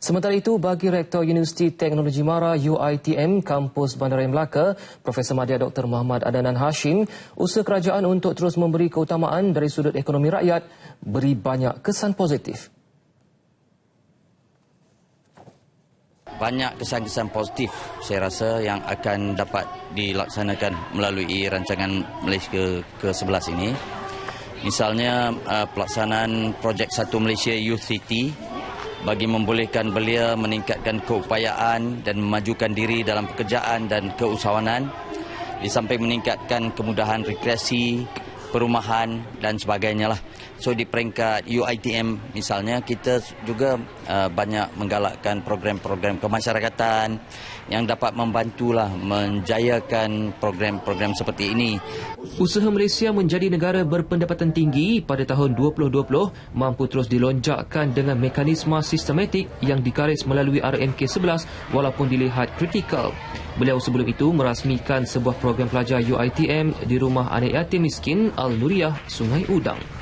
Sementara itu, bagi Rektor Universiti Teknologi Mara UITM Kampus Bandaraya Melaka, Profesor Madya Dr. Muhammad Adanan Hashim, usaha kerajaan untuk terus memberi keutamaan dari sudut ekonomi rakyat beri banyak kesan positif. Banyak kesan-kesan positif saya rasa yang akan dapat dilaksanakan melalui rancangan Malaysia ke-11 ini. Misalnya uh, pelaksanaan projek Satu Malaysia Youth City bagi membolehkan belia meningkatkan keupayaan dan memajukan diri dalam pekerjaan dan keusahawanan di samping meningkatkan kemudahan rekreasi, perumahan dan sebagainya lah. So di peringkat UITM misalnya kita juga uh, banyak menggalakkan program-program kemasyarakatan yang dapat membantulah menjayakan program-program seperti ini. Usaha Malaysia menjadi negara berpendapatan tinggi pada tahun 2020 mampu terus dilonjakkan dengan mekanisme sistematik yang dikaris melalui RMK 11 walaupun dilihat kritikal. Beliau sebelum itu merasmikan sebuah program pelajar UITM di rumah anak yatim miskin Al-Nuriyah, Sungai Udang.